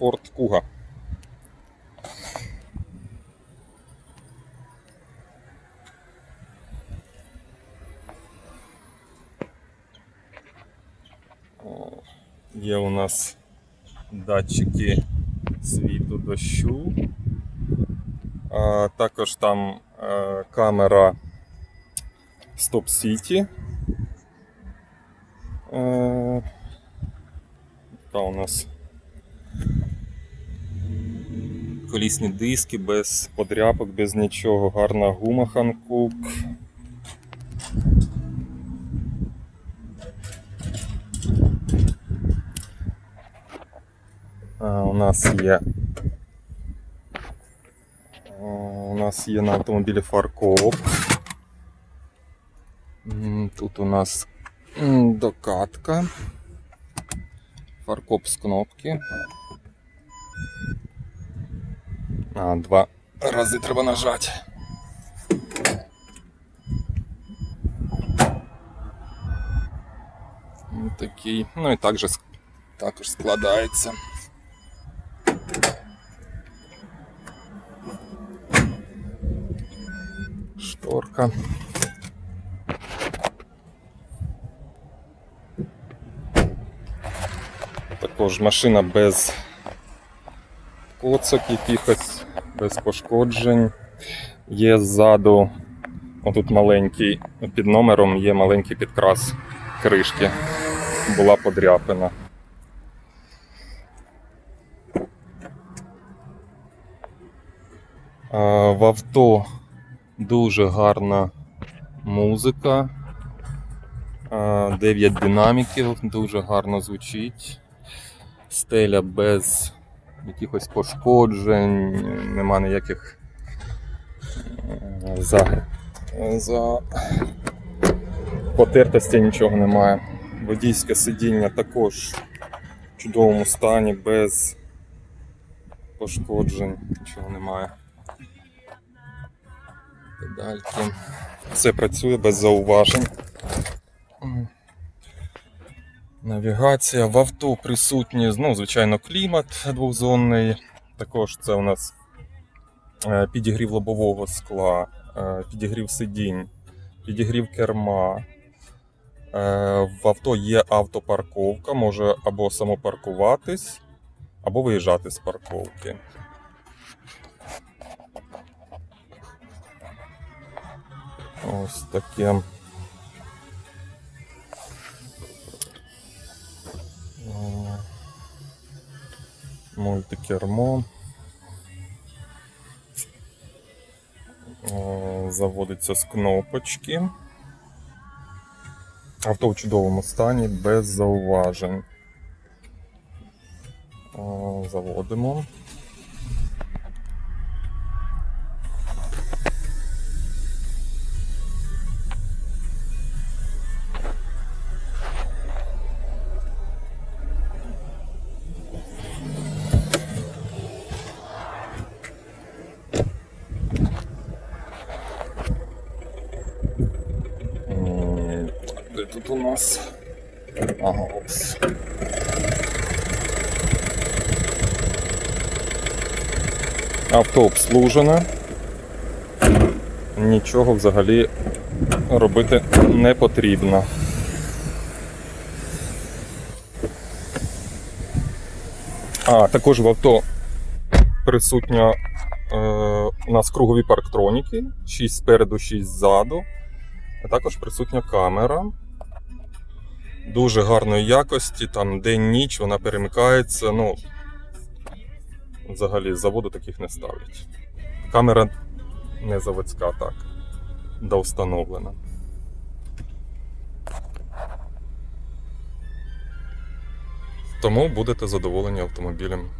Ford Kuga. Є у нас датчики світу дощу. А, також там е, камера Stop City. Е, Така у нас колісні диски без подряпок, без нічого. Гарна гума. А, у нас є. У нас є на автомобілі фаркоп. Тут у нас докатка. Фаркоп з кнопки. А, два рази треба нажати. М, Такий. Ну і також, також складається. Шторка. Також машина без коцок якихось, без пошкоджень. Є ззаду, отут маленький, під номером є маленький підкрас кришки. Була подряпина. В авто дуже гарна музика. 9 динаміків, дуже гарно звучить. Стеля без якихось пошкоджень, нема ніяких е, за, за потертості нічого немає. Водійське сидіння також в чудовому стані, без пошкоджень, нічого немає. Педальки. Все працює без зауважень. Навігація в авто присутні, ну, звичайно, клімат двохзонний. Також це у нас е, підігрів лобового скла, е, підігрів сидінь, підігрів керма. Е, В авто є автопарковка, може або самопаркуватись, або виїжджати з парковки. Ось таке. Мультикермо. Е, Заводиться з кнопочки. Авто в чудовому стані, без зауважень. Е, Заводимо. Тут у нас? Ага, ось. Авто обслужене. Нічого взагалі робити не потрібно. А, також в авто присутня е, у нас кругові парктроніки, 6 спереду, 6 ззаду. А також присутня камера. Дуже гарної якості, там день-ніч вона перемикається. Ну, взагалі з заводу таких не ставлять. Камера не заводська, так. доустановлена. Тому будете задоволені автомобілем.